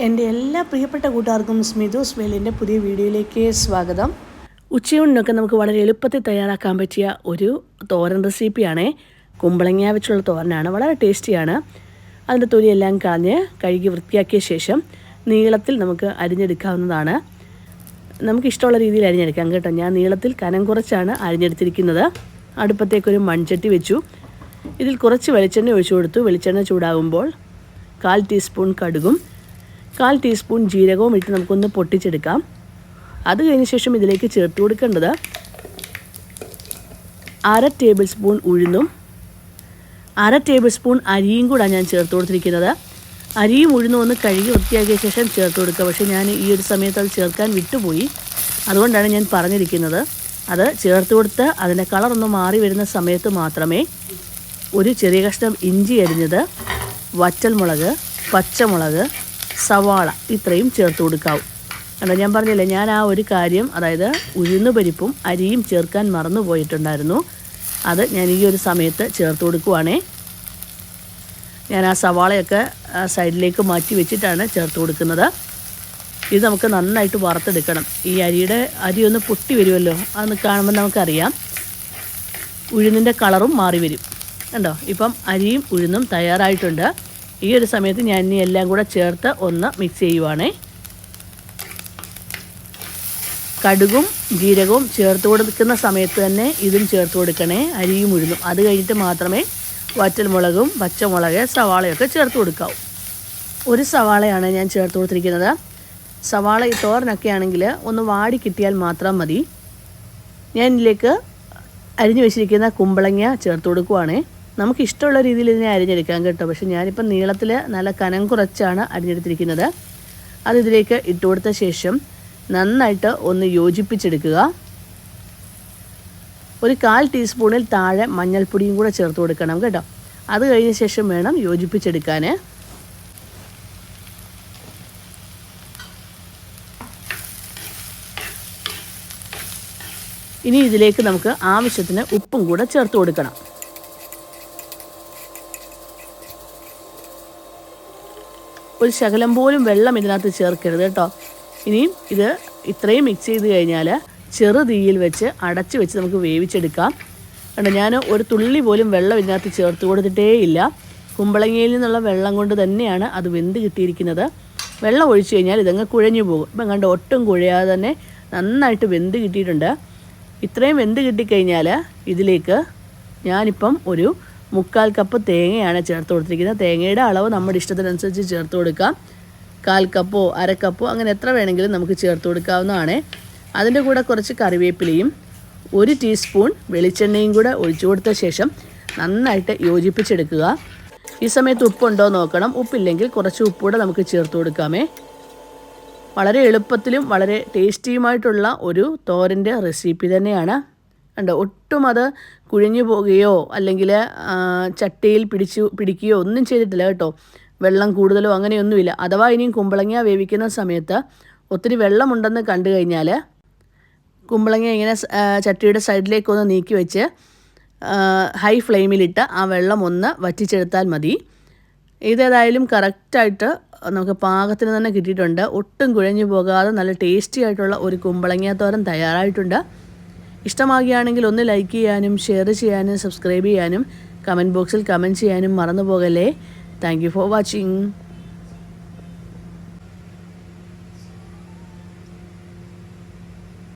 എന്റെ എല്ലാ പ്രിയപ്പെട്ട കൂട്ടുകാർക്കും സ്മിതോസ് വേലിന്റെ പുതിയ വീഡിയോയിലേക്ക് സ്വാഗതം. ഉച്ചയൂണിനൊക്കെ നമുക്ക് വളരെ എളുപ്പത്തിൽ തയ്യാറാക്കാൻ പറ്റിയ ഒരു തോരൻ റെസിപ്പിയാണേ. കുമ്പളങ്ങ വെച്ചുള്ള തോരനാണ് വളരെ ടേസ്റ്റിയാണ്. അതിന്റെ തൊലിയെല്ലാം കളഞ്ഞ് കഴുകി വൃത്തിയാക്കിയ ശേഷം നീളത്തിൽ നമുക്ക് അരിഞ്ഞെടുക്കാവുന്നതാണ്. നമുക്ക് ഇഷ്ടമുള്ള രീതിയിൽ അരിഞ്ഞെടുക്കാം കേട്ടോ. ഞാൻ നീളത്തിൽ കനം കുറച്ചാണ് അരിഞ്ഞെടുത്തിരിക്കുന്നത്. അടുപ്പത്തേക്കൊരു മൺചട്ടി വെച്ചു. ഇതിൽ കുറച്ച് വെളിച്ചെണ്ണ ഒഴിച്ചു കൊടുത്തു. വെളിച്ചെണ്ണ ചൂടാകുമ്പോൾ കാൽ ടീസ്പൂൺ കടുകും കാൽ ടീസ്പൂൺ ജീരകവും ഇട്ട് നമുക്കൊന്ന് പൊട്ടിച്ചെടുക്കാം. അത് കഴിഞ്ഞ ശേഷം ഇതിലേക്ക് ചേർത്ത് കൊടുക്കേണ്ടത് അര ടേബിൾ സ്പൂൺ ഉഴുന്നും അര ടേബിൾ സ്പൂൺ അരിയും കൂടാണ് ഞാൻ ചേർത്ത് കൊടുത്തിരിക്കുന്നത്. അരിയും ഉഴുന്നും ഒന്ന് കഴുകി വൃത്തിയാക്കിയ ശേഷം ചേർത്ത് കൊടുക്കുക. പക്ഷേ ഞാൻ ഈ ഒരു സമയത്ത് അത് ചേർക്കാൻ വിട്ടുപോയി. അതുകൊണ്ടാണ് ഞാൻ പറഞ്ഞിരിക്കുന്നത്. അത് ചേർത്ത് കൊടുത്ത് അതിന്റെ കളറൊന്ന് മാറി വരുന്ന സമയത്ത് മാത്രമേ ഒരു ചെറിയ കഷ്ണം ഇഞ്ചി അരിഞ്ഞത് വറ്റൽമുളക് പച്ചമുളക് സവാള ഇത്രയും ചേർത്ത് കൊടുക്കാവൂ. കണ്ടോ ഞാൻ പറഞ്ഞില്ലേ ഞാൻ ആ ഒരു കാര്യം അതായത് ഉഴുന്ന് പരിപ്പും അരിയും ചേർക്കാൻ മറന്നു പോയിട്ടുണ്ടായിരുന്നു. അത് ഞാൻ ഈ ഒരു സമയത്ത് ചേർത്ത് കൊടുക്കുവാണേ. ഞാൻ ആ സവാളയൊക്കെ സൈഡിലേക്ക് മാറ്റി വെച്ചിട്ടാണ് ചേർത്ത് കൊടുക്കുന്നത്. ഇത് നമുക്ക് നന്നായിട്ട് വറുത്തെടുക്കണം. ഈ അരിയുടെ അരി ഒന്ന് പൊട്ടി വരുമല്ലോ അതൊന്ന് കാണുമ്പോൾ നമുക്കറിയാം. ഉഴുന്നിന്റെ കളറും മാറി വരും. കണ്ടോ ഇപ്പം അരിയും ഉഴുന്നും തയ്യാറായിട്ടുണ്ട്. ഈ ഒരു സമയത്ത് ഞാൻ ഇനി എല്ലാം കൂടെ ചേർത്ത് ഒന്ന് മിക്സ് ചെയ്യുവാണേ. കടുകും ജീരകവും ചേർത്ത് കൊടുക്കുന്ന സമയത്ത് തന്നെ ഇതും ചേർത്ത് കൊടുക്കണേ. അരിയും ഉഴുന്നും. അത് കഴിഞ്ഞിട്ട് മാത്രമേ വറ്റൽമുളകും പച്ചമുളക് സവാളയൊക്കെ ചേർത്ത് കൊടുക്കാവൂ. ഒരു സവാളയാണ് ഞാൻ ചേർത്ത് കൊടുത്തിരിക്കുന്നത്. സവാള ഈ തോരനൊക്കെ ആണെങ്കിൽ ഒന്ന് വാടി കിട്ടിയാൽ മാത്രം മതി. ഞാൻ ഇതിലേക്ക് അരിഞ്ഞു വെച്ചിരിക്കുന്ന കുമ്പളങ്ങ ചേർത്ത് കൊടുക്കുവാണേ. നമുക്ക് ഇഷ്ടമുള്ള രീതിയിൽ ഇതിനെ അരിഞ്ഞെടുക്കാം കേട്ടോ. പക്ഷേ ഞാനിപ്പോൾ നീളത്തിൽ നല്ല കനം കുറച്ചാണ് അരിഞ്ഞെടുത്തിരിക്കുന്നത്. അത് ഇതിലേക്ക് ഇട്ട് കൊടുത്ത ശേഷം നന്നായിട്ട് ഒന്ന് യോജിപ്പിച്ചെടുക്കുക. ഒരു കാൽ ടീസ്പൂണിൽ താഴെ മഞ്ഞൾപ്പൊടിയും കൂടെ ചേർത്ത് കൊടുക്കണം കേട്ടോ. അത് കഴിഞ്ഞ ശേഷം വേണം യോജിപ്പിച്ചെടുക്കാൻ. ഇനി ഇതിലേക്ക് നമുക്ക് ആവശ്യത്തിന് ഉപ്പും കൂടെ ചേർത്ത് കൊടുക്കണം. ഒരു ശകലം പോലും വെള്ളം ഇതിനകത്ത് ചേർക്കരുത് കേട്ടോ. ഇനിയും ഇത് ഇത്രയും മിക്സ് ചെയ്ത് കഴിഞ്ഞാൽ ചെറു തീയിൽ വെച്ച് അടച്ച് വെച്ച് നമുക്ക് വേവിച്ചെടുക്കാം. കണ്ടോ ഞാൻ ഒരു തുള്ളി പോലും വെള്ളം ഇതിനകത്ത് ചേർത്ത് കൊടുത്തിട്ടേയില്ല കുമ്പളങ്ങയിൽ നിന്നുള്ള വെള്ളം കൊണ്ട് തന്നെയാണ് അത് വെന്ത് കിട്ടിയിരിക്കുന്നത്. വെള്ളം ഒഴിച്ചു കഴിഞ്ഞാൽ ഇതങ്ങ് കുഴഞ്ഞു പോകും. ഇപ്പം കണ്ട് ഒട്ടും കുഴയാതെ തന്നെ നന്നായിട്ട് വെന്ത് കിട്ടിയിട്ടുണ്ട്. ഇത്രയും വെന്ത് കിട്ടിക്കഴിഞ്ഞാൽ ഇതിലേക്ക് ഞാനിപ്പം ഒരു മുക്കാൽ കപ്പ് തേങ്ങയാണ് ചേർത്ത് കൊടുത്തിരിക്കുന്നത്. തേങ്ങയുടെ അളവ് നമ്മുടെ ഇഷ്ടത്തിനനുസരിച്ച് ചേർത്ത് കൊടുക്കാം. കാൽ കപ്പോ അരക്കപ്പോ കപ്പോ അങ്ങനെ എത്ര വേണമെങ്കിലും നമുക്ക് ചേർത്ത് കൊടുക്കാവുന്നതാണ്. അതിന്റെ കൂടെ കുറച്ച് കറിവേപ്പിലയും ഒരു ടീസ്പൂൺ വെളിച്ചെണ്ണയും കൂടെ ഒഴിച്ചു കൊടുത്ത ശേഷം നന്നായിട്ട് യോജിപ്പിച്ചെടുക്കുക. ഈ സമയത്ത് ഉപ്പുണ്ടോ നോക്കണം. ഉപ്പില്ലെങ്കിൽ കുറച്ച് ഉപ്പൂടെ നമുക്ക് ചേർത്ത് കൊടുക്കാമേ. വളരെ എളുപ്പത്തിലും വളരെ ടേസ്റ്റിയുമായിട്ടുള്ള ഒരു തോരന്റെ റെസിപ്പി തന്നെയാണ് കണ്ടോ ഒട്ടും അത് കുഴിഞ്ഞു പോകുകയോ അല്ലെങ്കിൽ ചട്ടിയിൽ പിടിച്ചു പിടിക്കുകയോ ഒന്നും ചെയ്തിട്ടില്ല കേട്ടോ. വെള്ളം കൂടുതലോ അങ്ങനെയൊന്നുമില്ല. അഥവാ ഇനിയും കുമ്പളങ്ങ വേവിക്കുന്ന സമയത്ത് ഒത്തിരി വെള്ളമുണ്ടെന്ന് കണ്ടു കഴിഞ്ഞാൽ കുമ്പളങ്ങ ഇങ്ങനെ ചട്ടിയുടെ സൈഡിലേക്കൊന്ന് നീക്കി വെച്ച് ഹൈ ഫ്ലെയിമിലിട്ട് ആ വെള്ളം ഒന്ന് വറ്റിച്ചെടുത്താൽ മതി. ഇതേതായാലും കറക്റ്റായിട്ട് നമുക്ക് പാകത്തിന് തന്നെ കിട്ടിയിട്ടുണ്ട്. ഒട്ടും കുഴഞ്ഞു പോകാതെ നല്ല ടേസ്റ്റി ആയിട്ടുള്ള ഒരു കുമ്പളങ്ങ തോരൻ തയ്യാറായിട്ടുണ്ട്. ഇഷ്ടമാകുകയാണെങ്കിൽ ഒന്ന് ലൈക്ക് ചെയ്യാനും ഷെയർ ചെയ്യാനും സബ്സ്ക്രൈബ് ചെയ്യാനും കമന്റ് ബോക്സിൽ കമന്റ് ചെയ്യാനും മറന്നു പോകല്ലേ താങ്ക് ഫോർ വാച്ചിങ്